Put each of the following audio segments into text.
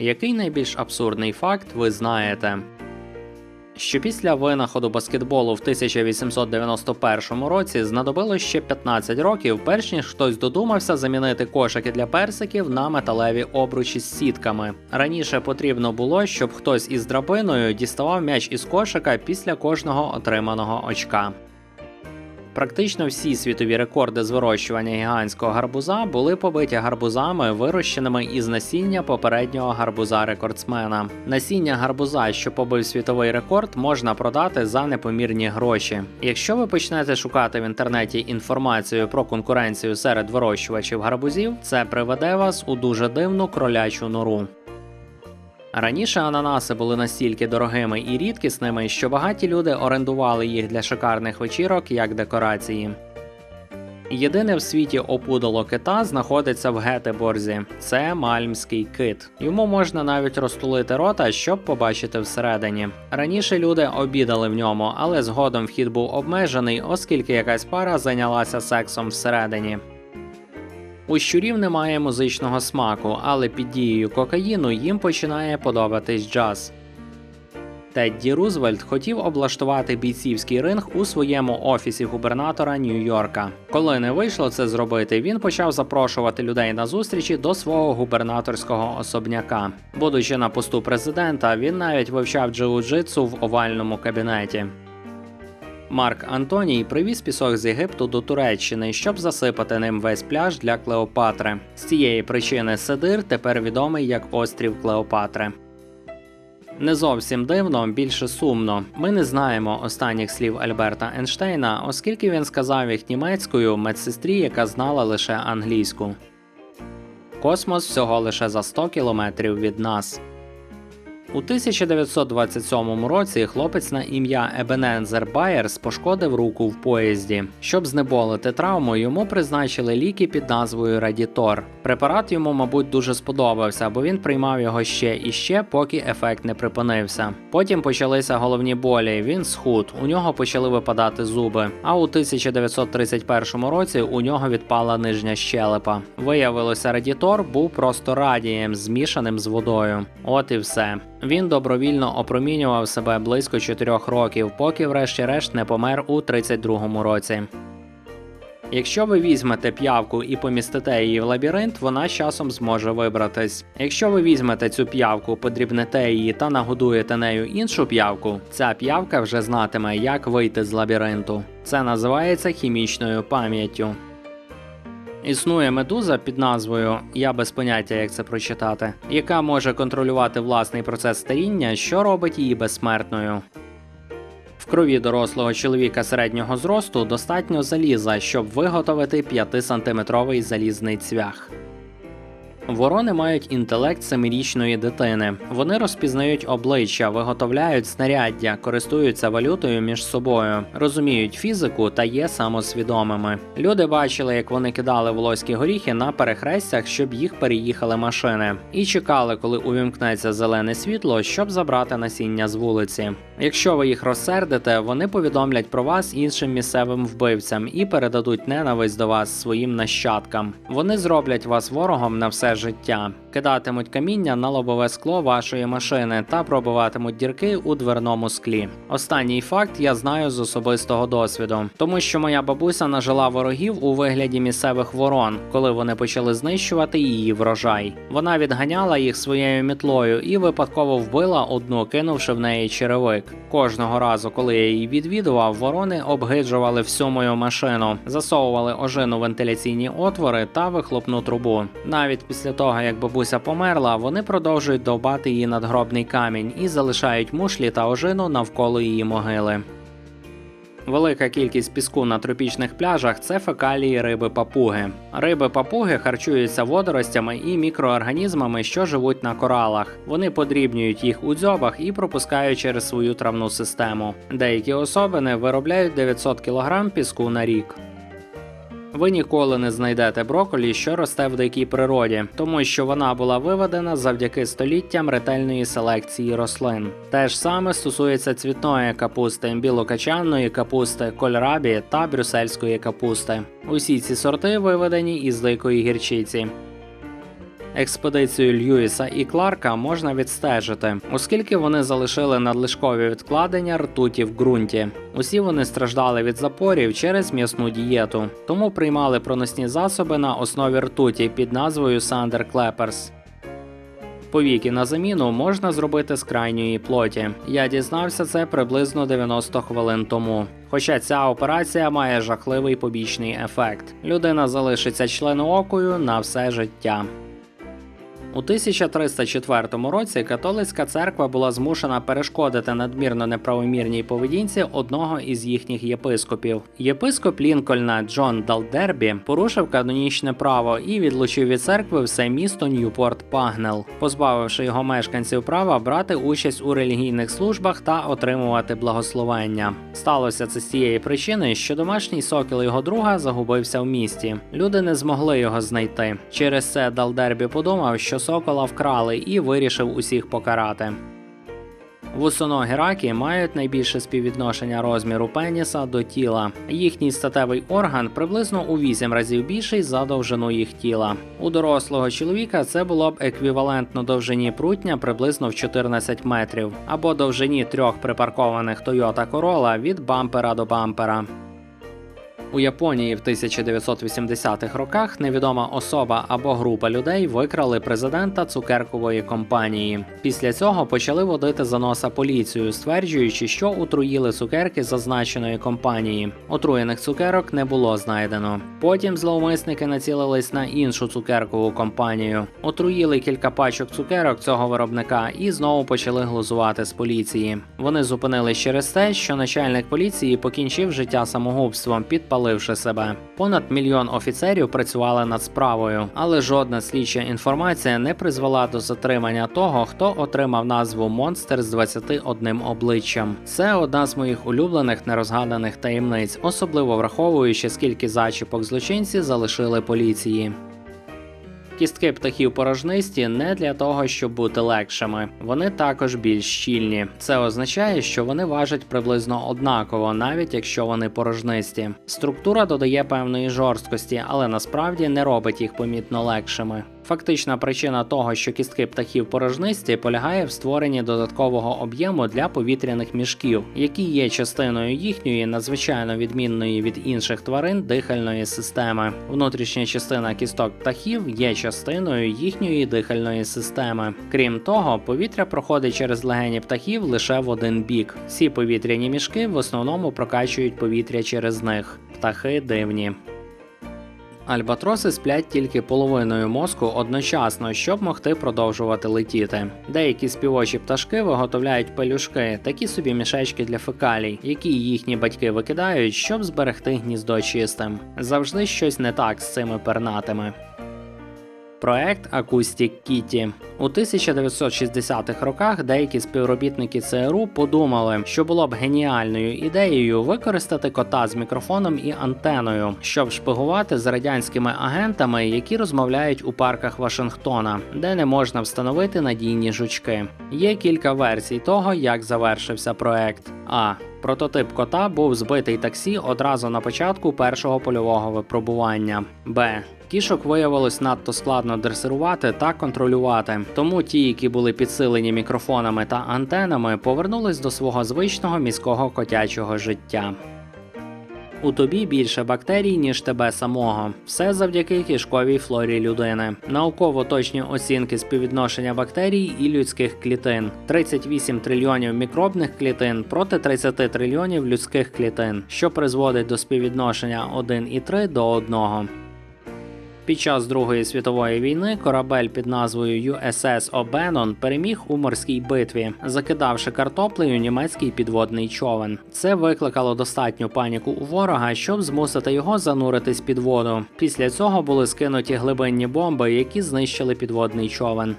Який найбільш абсурдний факт ви знаєте? Що після винаходу баскетболу в 1891 році знадобилось ще 15 років, перш ніж хтось додумався замінити кошики для персиків на металеві обручі з сітками. Раніше потрібно було, щоб хтось із драбиною діставав м'яч із кошика після кожного отриманого очка. Практично всі світові рекорди з вирощування гігантського гарбуза були побиті гарбузами, вирощеними із насіння попереднього гарбуза рекордсмена. Насіння гарбуза, що побив світовий рекорд, можна продати за непомірні гроші. Якщо ви почнете шукати в інтернеті інформацію про конкуренцію серед вирощувачів гарбузів, це приведе вас у дуже дивну кролячу нору. Раніше ананаси були настільки дорогими і рідкісними, що багаті люди орендували їх для шикарних вечірок як декорації. Єдине в світі опудало кита знаходиться в Гетеборзі. Це мальмський кит. Йому можна навіть розтулити рота, щоб побачити всередині. Раніше люди обідали в ньому, але згодом вхід був обмежений, оскільки якась пара зайнялася сексом всередині. У щурів немає музичного смаку, але під дією кокаїну їм починає подобатись джаз. Тедді Рузвельт хотів облаштувати бійцівський ринг у своєму офісі губернатора Нью-Йорка. Коли не вийшло це зробити, він почав запрошувати людей на зустрічі до свого губернаторського особняка. Будучи на посту президента, він навіть вивчав джиу-джитсу в овальному кабінеті. Марк Антоній привіз пісок з Єгипту до Туреччини, щоб засипати ним весь пляж для Клеопатри. З цієї причини Сидир тепер відомий як острів Клеопатри. Не зовсім дивно, більше сумно. Ми не знаємо останніх слів Альберта Ейнштейна, оскільки він сказав їх німецькою медсестрі, яка знала лише англійську. Космос всього лише за 100 кілометрів від нас. У 1927 році хлопець на ім'я Ебенензер Байерс пошкодив руку в поїзді. Щоб знеболити травму, йому призначили ліки під назвою Радітор. Препарат йому, мабуть, дуже сподобався, бо він приймав його ще і ще, поки ефект не припинився. Потім почалися головні болі. Він схуд, у нього почали випадати зуби. А у 1931 році у нього відпала нижня щелепа. Виявилося, Радітор був просто радієм, змішаним з водою. От і все. Він добровільно опромінював себе близько 4 років, поки врешті-решт не помер у 32-му році. Якщо ви візьмете п'явку і помістите її в лабіринт, вона з часом зможе вибратись. Якщо ви візьмете цю п'явку, подрібнете її та нагодуєте нею іншу п'явку, ця п'явка вже знатиме, як вийти з лабіринту. Це називається хімічною пам'яттю. Існує медуза під назвою Я без поняття, як це прочитати, яка може контролювати власний процес старіння, що робить її безсмертною. В крові дорослого чоловіка середнього зросту достатньо заліза, щоб виготовити 5-сантиметровий залізний цвях. Ворони мають інтелект семирічної дитини. Вони розпізнають обличчя, виготовляють знаряддя, користуються валютою між собою, розуміють фізику та є самосвідомими. Люди бачили, як вони кидали волоські горіхи на перехрестях, щоб їх переїхали машини, і чекали, коли увімкнеться зелене світло, щоб забрати насіння з вулиці. Якщо ви їх розсердите, вони повідомлять про вас іншим місцевим вбивцям і передадуть ненависть до вас своїм нащадкам. Вони зроблять вас ворогом на все життя, кидатимуть каміння на лобове скло вашої машини та пробиватимуть дірки у дверному склі. Останній факт я знаю з особистого досвіду, тому що моя бабуся нажила ворогів у вигляді місцевих ворон, коли вони почали знищувати її врожай. Вона відганяла їх своєю мітлою і випадково вбила одну, кинувши в неї черевик. Кожного разу, коли я її відвідував, ворони обгиджували всю мою машину, засовували ожину вентиляційні отвори та вихлопну трубу. Навіть після того, як бабуся померла, вони продовжують довбати її надгробний камінь і залишають мушлі та ожину навколо її могили. Велика кількість піску на тропічних пляжах це фекалії риби папуги. Риби папуги харчуються водоростями і мікроорганізмами, що живуть на коралах. Вони подрібнюють їх у дзьобах і пропускають через свою травну систему. Деякі особини виробляють 900 кг піску на рік. Ви ніколи не знайдете броколі, що росте в дикій природі, тому що вона була виведена завдяки століттям ретельної селекції рослин. Те ж саме стосується цвітної капусти, білокачанної капусти, кольрабі та брюссельської капусти. Усі ці сорти виведені із дикої гірчиці. Експедицію Льюіса і Кларка можна відстежити, оскільки вони залишили надлишкові відкладення ртуті в ґрунті. Усі вони страждали від запорів через м'ясну дієту, тому приймали проносні засоби на основі ртуті під назвою Сандер Клеперс. Повіки на заміну можна зробити з крайньої плоті. Я дізнався це приблизно 90 хвилин тому. Хоча ця операція має жахливий побічний ефект. Людина залишиться членоокою на все життя. У 1304 році католицька церква була змушена перешкодити надмірно неправомірній поведінці одного із їхніх єпископів. Єпископ Лінкольна Джон Далдербі порушив канонічне право і відлучив від церкви все місто Ньюпорт Пагнел, позбавивши його мешканців права брати участь у релігійних службах та отримувати благословення. Сталося це з тієї причини, що домашній сокіл його друга загубився в місті. Люди не змогли його знайти. Через це Далдербі подумав, що сокола вкрали і вирішив усіх покарати. Вусоногі раки мають найбільше співвідношення розміру пеніса до тіла. Їхній статевий орган приблизно у 8 разів більший за довжину їх тіла. У дорослого чоловіка це було б еквівалентно довжині прутня приблизно в 14 метрів, або довжині трьох припаркованих Toyota Corolla від бампера до бампера. У Японії в 1980-х роках невідома особа або група людей викрали президента цукеркової компанії. Після цього почали водити за носа поліцію, стверджуючи, що отруїли цукерки зазначеної компанії. Отруєних цукерок не було знайдено. Потім зловмисники націлились на іншу цукеркову компанію, отруїли кілька пачок цукерок цього виробника і знову почали глузувати з поліції. Вони зупинились через те, що начальник поліції покінчив життя самогубством, підпаливши себе. Понад мільйон офіцерів працювали над справою, але жодна слідча інформація не призвела до затримання того, хто отримав назву Монстр з 21 обличчям. Це одна з моїх улюблених нерозгаданих таємниць, особливо враховуючи, скільки зачіпок злочинці залишили поліції. Кістки птахів порожнисті не для того, щоб бути легшими. Вони також більш щільні. Це означає, що вони важать приблизно однаково, навіть якщо вони порожнисті. Структура додає певної жорсткості, але насправді не робить їх помітно легшими. Фактична причина того, що кістки птахів порожнисті, полягає в створенні додаткового об'єму для повітряних мішків, які є частиною їхньої надзвичайно відмінної від інших тварин дихальної системи. Внутрішня частина кісток птахів є частиною їхньої дихальної системи. Крім того, повітря проходить через легені птахів лише в один бік. Ці повітряні мішки в основному прокачують повітря через них. Птахи дивні. Альбатроси сплять тільки половиною мозку одночасно, щоб могти продовжувати летіти. Деякі співочі пташки виготовляють пелюшки, такі собі мішечки для фекалій, які їхні батьки викидають, щоб зберегти гніздо чистим. Завжди щось не так з цими пернатими. Проект Acoustic Kitty. У 1960-х роках деякі співробітники ЦРУ подумали, що було б геніальною ідеєю використати кота з мікрофоном і антеною, щоб шпигувати з радянськими агентами, які розмовляють у парках Вашингтона, де не можна встановити надійні жучки. Є кілька версій того, як завершився проект. А. Прототип кота був збитий таксі одразу на початку першого польового випробування. Б. Кішок виявилось надто складно дресирувати та контролювати, тому ті, які були підсилені мікрофонами та антенами, повернулись до свого звичного міського котячого життя. У тобі більше бактерій, ніж тебе самого. Все завдяки кишковій флорі людини. Науково точні оцінки співвідношення бактерій і людських клітин: 38 трильйонів мікробних клітин проти 30 трильйонів людських клітин, що призводить до співвідношення 1,3 до 1. Під час Другої світової війни корабель під назвою USS O'Bannon переміг у морській битві, закидавши картоплею німецький підводний човен. Це викликало достатню паніку у ворога, щоб змусити його зануритись під воду. Після цього були скинуті глибинні бомби, які знищили підводний човен.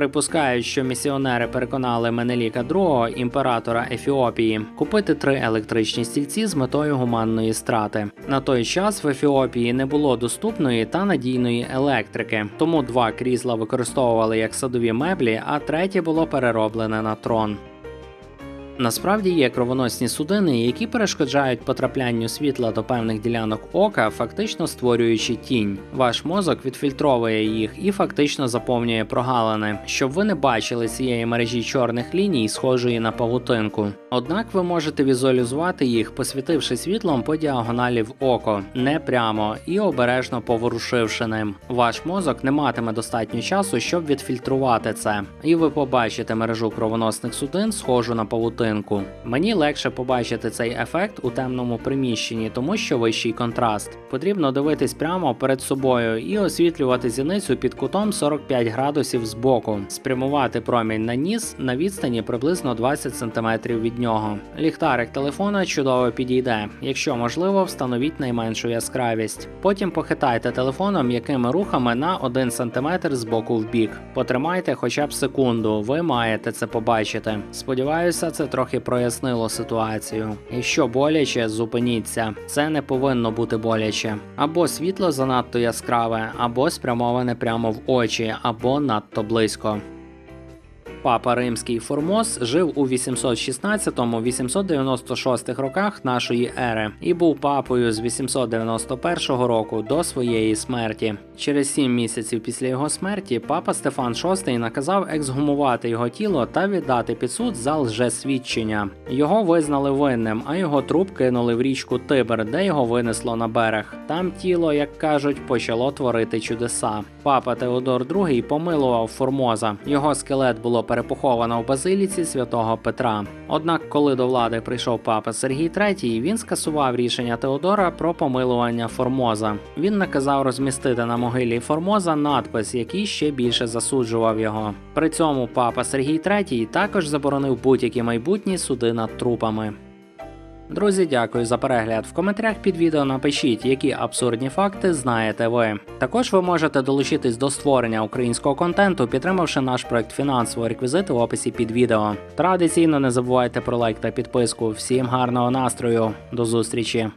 Припускають, що місіонери переконали Менеліка II, імператора Ефіопії, купити три електричні стільці з метою гуманної страти. На той час в Ефіопії не було доступної та надійної електрики, тому два крісла використовували як садові меблі, а третє було перероблене на трон. Насправді є кровоносні судини, які перешкоджають потраплянню світла до певних ділянок ока, фактично створюючи тінь. Ваш мозок відфільтровує їх і фактично заповнює прогалини, щоб ви не бачили цієї мережі чорних ліній, схожої на павутинку. Однак ви можете візуалізувати їх, посвітивши світлом по діагоналі в око, не прямо і обережно поворушивши ним. Ваш мозок не матиме достатньо часу, щоб відфільтрувати це, і ви побачите мережу кровоносних судин, схожу на павутинку. Мені легше побачити цей ефект у темному приміщенні, тому що вищий контраст. Потрібно дивитись прямо перед собою і освітлювати зіницю під кутом 45 градусів збоку, спрямувати промінь на ніс на відстані приблизно 20 см від нього. Ліхтарик телефона чудово підійде. Якщо можливо, встановіть найменшу яскравість. Потім похитайте телефоном м'якими рухами на 1 см з боку в бік. Потримайте хоча б секунду, ви маєте це побачити. Сподіваюся, це трохи прояснило ситуацію. І що боляче, зупиніться. Це не повинно бути боляче. Або світло занадто яскраве, або спрямоване прямо в очі, або надто близько. Папа Римський Формоз жив у 816-896 роках нашої ери і був папою з 891 року до своєї смерті. Через сім місяців після його смерті папа Стефан VI наказав ексгумувати його тіло та віддати під суд за лжесвідчення. Його визнали винним, а його труп кинули в річку Тибр, де його винесло на берег. Там тіло, як кажуть, почало творити чудеса. Папа Теодор II помилував Формоза. Його скелет було перепоховано в базиліці святого Петра. Однак, коли до влади прийшов папа Сергій III, він скасував рішення Теодора про помилування Формоза. Він наказав розмістити на могилі Формоза надпис, який ще більше засуджував його. При цьому папа Сергій III також заборонив будь-які майбутні суди над трупами. Друзі, дякую за перегляд. В коментарях під відео напишіть, які абсурдні факти знаєте ви. Також ви можете долучитись до створення українського контенту, підтримавши наш проект фінансово реквізити в описі під відео. Традиційно не забувайте про лайк та підписку. Всім гарного настрою, до зустрічі!